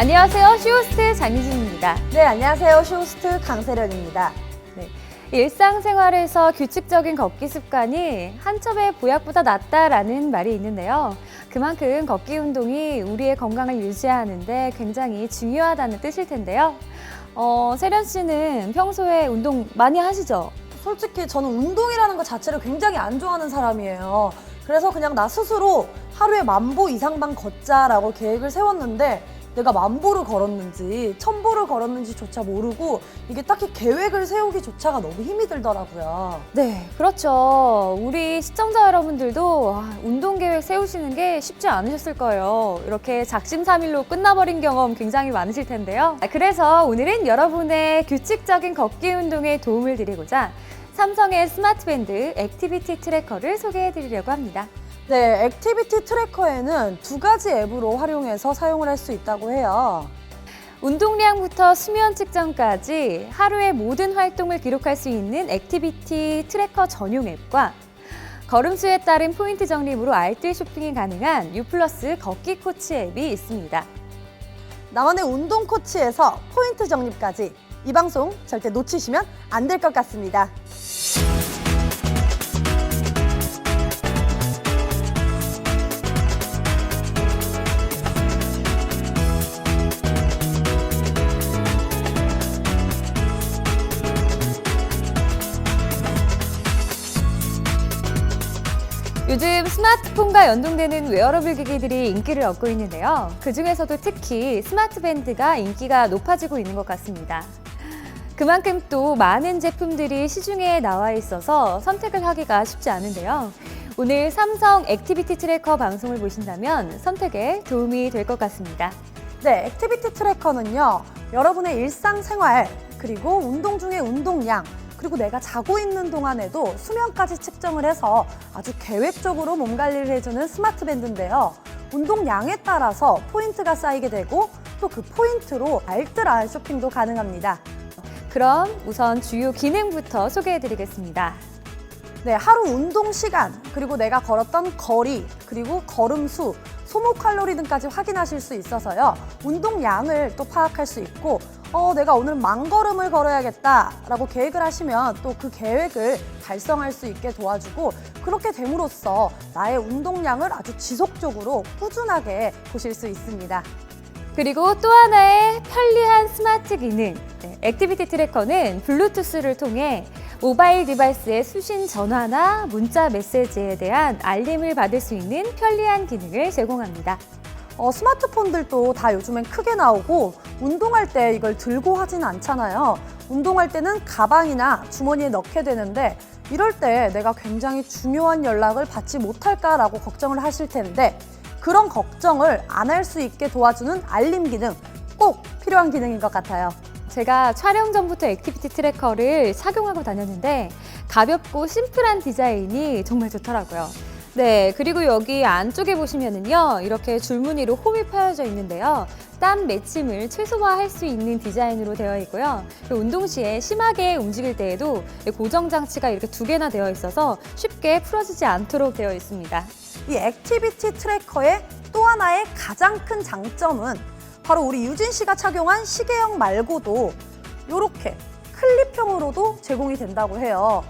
안녕하세요. 쇼호스트 장희진입니다. 네, 안녕하세요. 쇼호스트 강세련입니다. 일상생활에서 규칙적인 걷기 습관이 한 첩의 보약보다 낫다라는 말이 있는데요. 그만큼 걷기 운동이 우리의 건강을 유지하는데 굉장히 중요하다는 뜻일 텐데요. 어, 세련 씨는 평소에 운동 많이 하시죠? 솔직히 저는 운동이라는 것 자체를 굉장히 안 좋아하는 사람이에요. 그래서 그냥 나 스스로 하루에 만보 이상만 걷자라고 계획을 세웠는데 내가 만보를 걸었는지 천보를 걸었는지조차 모르고 이게 딱히 계획을 세우기조차가 너무 힘이 들더라고요. 네, 그렇죠. 우리 시청자 여러분들도 아, 운동 계획 세우시는 게 쉽지 않으셨을 거예요. 이렇게 작심삼일로 끝나버린 경험 굉장히 많으실 텐데요. 아, 그래서 오늘은 여러분의 규칙적인 걷기 운동에 도움을 드리고자 삼성의 스마트밴드 액티비티 트래커를 소개해 드리려고 합니다. 네, 액티비티 트래커에는 두 가지 앱으로 활용해서 사용을 할 수 있다고 해요. 운동량부터 수면 측정까지 하루의 모든 활동을 기록할 수 있는 액티비티 트래커 전용 앱과 걸음수에 따른 포인트 적립으로 알뜰 쇼핑이 가능한 유플러스 걷기 코치 앱이 있습니다. 나만의 운동 코치에서 포인트 적립까지 이 방송 절대 놓치시면 안 될 것 같습니다. 요즘 스마트폰과 연동되는 웨어러블 기기들이 인기를 얻고 있는데요. 그 중에서도 특히 스마트 밴드가 인기가 높아지고 있는 것 같습니다. 그만큼 또 많은 제품들이 시중에 나와 있어서 선택을 하기가 쉽지 않은데요. 오늘 삼성 액티비티 트래커 방송을 보신다면 선택에 도움이 될 것 같습니다. 네, 액티비티 트래커는요. 여러분의 일상생활, 그리고 운동 중의 운동량, 그리고 내가 자고 있는 동안에도 수면까지 측정을 해서 아주 계획적으로 몸 관리를 해주는 스마트 밴드인데요. 운동량에 따라서 포인트가 쌓이게 되고 또 그 포인트로 알뜰한 쇼핑도 가능합니다. 그럼 우선 주요 기능부터 소개해 드리겠습니다. 네, 하루 운동 시간, 그리고 내가 걸었던 거리, 그리고 걸음 수, 소모 칼로리 등까지 확인하실 수 있어서요. 운동량을 또 파악할 수 있고, 어, 내가 오늘 만 걸음을 걸어야겠다라고 계획을 하시면 또 그 계획을 달성할 수 있게 도와주고, 그렇게 됨으로써 나의 운동량을 아주 지속적으로 꾸준하게 보실 수 있습니다. 그리고 또 하나의 편리한 스마트 기능. 네, 액티비티 트래커는 블루투스를 통해 모바일 디바이스의 수신 전화나 문자 메시지에 대한 알림을 받을 수 있는 편리한 기능을 제공합니다. 어, 스마트폰들도 다 요즘엔 크게 나오고 운동할 때 이걸 들고 하진 않잖아요. 운동할 때는 가방이나 주머니에 넣게 되는데 이럴 때 내가 굉장히 중요한 연락을 받지 못할까라고 걱정을 하실 텐데 그런 걱정을 안 할 수 있게 도와주는 알림 기능 꼭 필요한 기능인 것 같아요. 제가 촬영 전부터 액티비티 트래커를 착용하고 다녔는데 가볍고 심플한 디자인이 정말 좋더라고요. 네, 그리고 여기 안쪽에 보시면은요, 이렇게 줄무늬로 홈이 파여져 있는데요. 땀 맺힘을 최소화할 수 있는 디자인으로 되어 있고요. 그리고 운동 시에 심하게 움직일 때에도 고정 장치가 이렇게 두 개나 되어 있어서 쉽게 풀어지지 않도록 되어 있습니다. 이 액티비티 트래커의 또 하나의 가장 큰 장점은 바로 우리 유진 씨가 착용한 시계형 말고도 이렇게 클립형으로도 제공이 된다고 해요.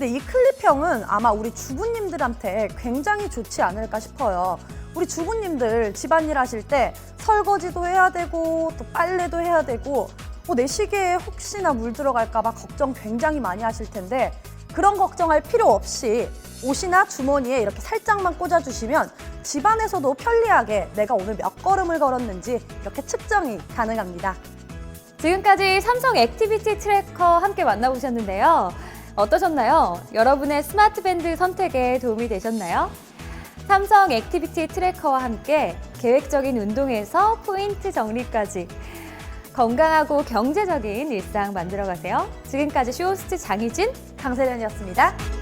근데 이 클립형은 아마 우리 주부님들한테 굉장히 좋지 않을까 싶어요. 우리 주부님들 집안일 하실 때 설거지도 해야 되고 또 빨래도 해야 되고 어, 내 시계에 혹시나 물 들어갈까봐 걱정 굉장히 많이 하실 텐데 그런 걱정할 필요 없이 옷이나 주머니에 이렇게 살짝만 꽂아주시면 집안에서도 편리하게 내가 오늘 몇 걸음을 걸었는지 이렇게 측정이 가능합니다. 지금까지 삼성 액티비티 트래커 함께 만나보셨는데요. 어떠셨나요? 여러분의 스마트 밴드 선택에 도움이 되셨나요? 삼성 액티비티 트래커와 함께 계획적인 운동에서 포인트 정리까지 건강하고 경제적인 일상 만들어 가세요. 지금까지 쇼호스트 장희진, 강세련이었습니다.